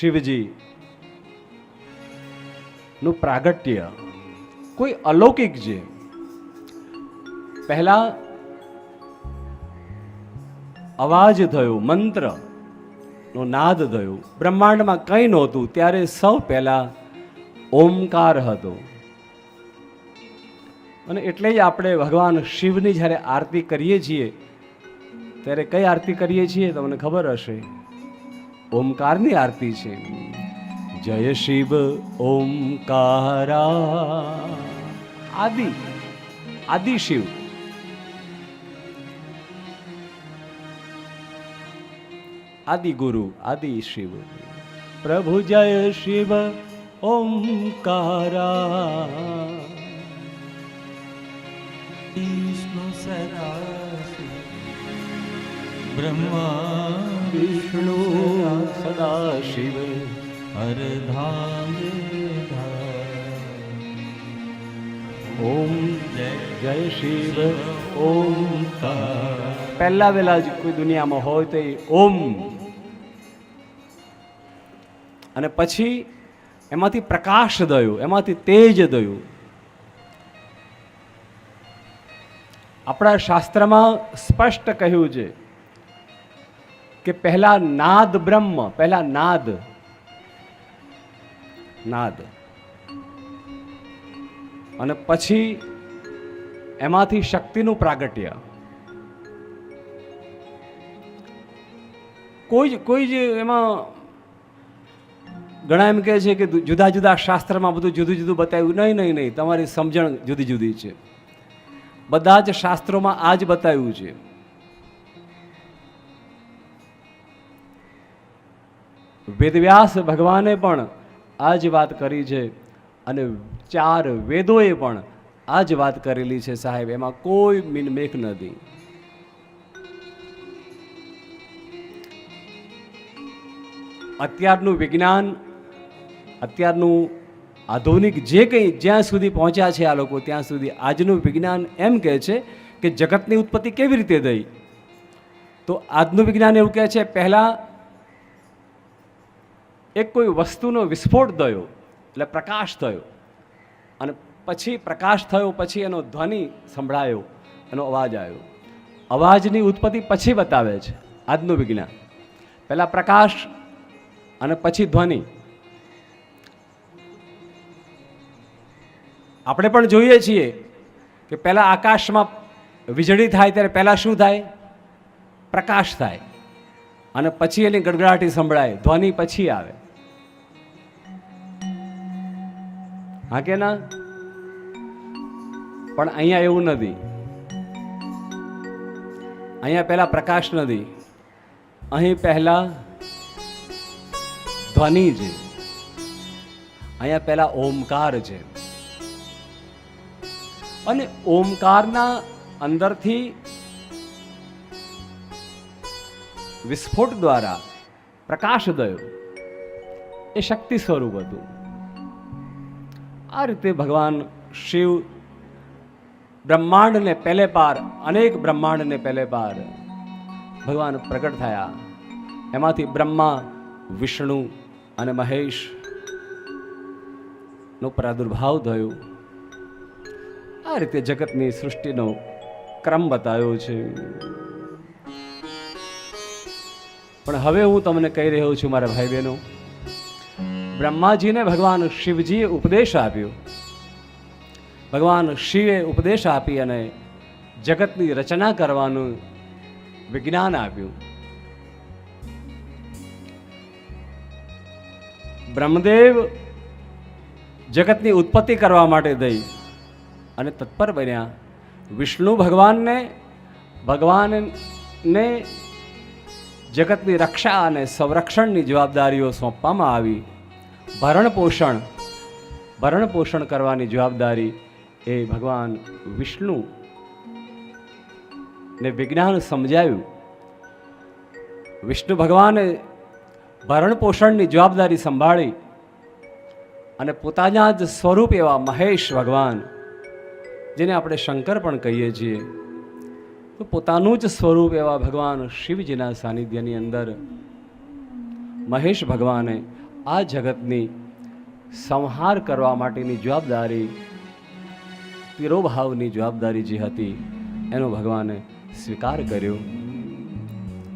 શિવજી. નું પ્રાગટ્ય કોઈ અલૌકિક છે? પહેલા અવાજ થયો, મંત્ર નો નાદ થયો. બ્રહ્માંડમાં કંઈ નહોતું, ત્યારે સૌ પહેલા ઓમકાર હતો. અને એટલે જ આપણે ભગવાન શિવની જ્યારે આરતી કરીએ છીએ, ત્યારે કઈ આરતી કરીએ છીએ? તમને ખબર હશે. ઓમકારની આરતી છે. જય શિવ ઓમકારા. આદિ આદિ શિવ. આદિ ગુરુ આદિ શિવ. પ્રભુ જય શિવ ઓમકારા. વિષ્ણુ સદાશિવ બ્રહ્મા સદા શિવ હરધામ ઓમ જય શિવ ઓમ પહેલા વેલા જ કોઈ દુનિયામાં હોય તો એ ઓમ. અને પછી એમાંથી પ્રકાશ દયું, એમાંથી તેજ દયું. આપણા શાસ્ત્રમાં સ્પષ્ટ કહ્યું છે કે પહેલા નાદ બ્રહ્મ, પહેલા નાદ. નાદ. અને પછી એમાંથી શક્તિનું પ્રાગટ્ય. કોઈ જ કોઈ જ એમાં ઘણા એમ કહે છે કે જુદા જુદા શાસ્ત્રમાં બધું જુદું જુદું બતાવ્યું. નહીં નહીં નહીં. તમારી સમજણ જુદી જુદી છે. બધા જ શાસ્ત્રોમાં આ જ બતાવ્યું છે. વેદવ્યાસ ભગવાને પણ આ જ વાત કરી છે અને ચાર વેદોએ પણ આ જ વાત કરેલી છે સાહેબ. એમાં કોઈ મિનમેક નથી અત્યારનું વિજ્ઞાન, અત્યારનું આધુનિક જે કંઈ જ્યાં સુધી પહોંચ્યા છે આ લોકો, ત્યાં સુધી આજનું વિજ્ઞાન એમ કહે છે કે જગતની ઉત્પત્તિ કેવી રીતે થઈ? તો આજનું વિજ્ઞાન એવું કહે છે, પહેલાં એક કોઈ વસ્તુનો વિસ્ફોટ થયો, એટલે પ્રકાશ થયો. અને પછી પ્રકાશ થયો, પછી એનો ધ્વનિ સંભળાયો, એનો અવાજ આવ્યો. અવાજની ઉત્પત્તિ પછી બતાવે છે, આજનું વિજ્ઞાન. પહેલાં પ્રકાશ અને પછી ધ્વનિ. આપણે પણ જોઈએ છીએ કે પહેલાં આકાશમાં વીજળી થાય, ત્યારે પહેલાં શું થાય? પ્રકાશ થાય. અને પછી એની ગડગડાટી સંભળાય, ધ્વનિ પછી આવે. હા કે ના? પણ અહીંયા એવું નથી. અહીંયા પહેલા પ્રકાશ નથી. અહીં પહેલા ધ્વનિ છે. અહીંયા પહેલા ઓમકાર છે. અને ઓમકારના અંદરથી વિસ્ફોટ દ્વારા પ્રકાશ દયો એ શક્તિ સ્વરૂપ હતું. આ રીતે ભગવાન શિવ બ્રહ્માંડને પહેલે પાર, અનેક બ્રહ્માંડને પહેલે પાર ભગવાન પ્રગટ થયા. એમાંથી બ્રહ્મા, વિષ્ણુ અને મહેશ નો પ્રાદુર્ભાવ થયો. આ રીતે જગતની સૃષ્ટિનો ક્રમ બતાવ્યો છે. પણ હવે હું તમને કહી રહ્યો છું, મારા ભાઈ બહેનો બ્રહ્માજીને ભગવાન શિવજીએ ઉપદેશ આપ્યો. ભગવાન શિવે ઉપદેશ આપી અને જગતની રચના કરવાનું વિજ્ઞાન આપ્યું. બ્રહ્મદેવ જગતની ઉત્પત્તિ કરવા માટે દઈ અને તત્પર બન્યા. વિષ્ણુ ભગવાનને ભગવાનને જગતની રક્ષા અને સંરક્ષણની જવાબદારીઓ સોંપવામાં આવી. ભરણ પોષણ ભરણ પોષણ કરવાની જવાબદારી એ ભગવાન વિષ્ણુ ને વિજ્ઞાન સમજાયું. વિષ્ણુ ભગવાને ભરણ પોષણની જવાબદારી સંભાળી અને પોતાના જ સ્વરૂપ એવા મહેશ ભગવાન, જેને આપણે શંકર પણ કહીએ છીએ, તો પોતાનું જ સ્વરૂપ એવા ભગવાન શિવજીના સાનિધ્યની અંદર મહેશ ભગવાને આ જગતની સંહાર કરવા માટેની જવાબદારી તિરોભાવની જવાબદારી જે હતી એનો ભગવાને સ્વીકાર કર્યો.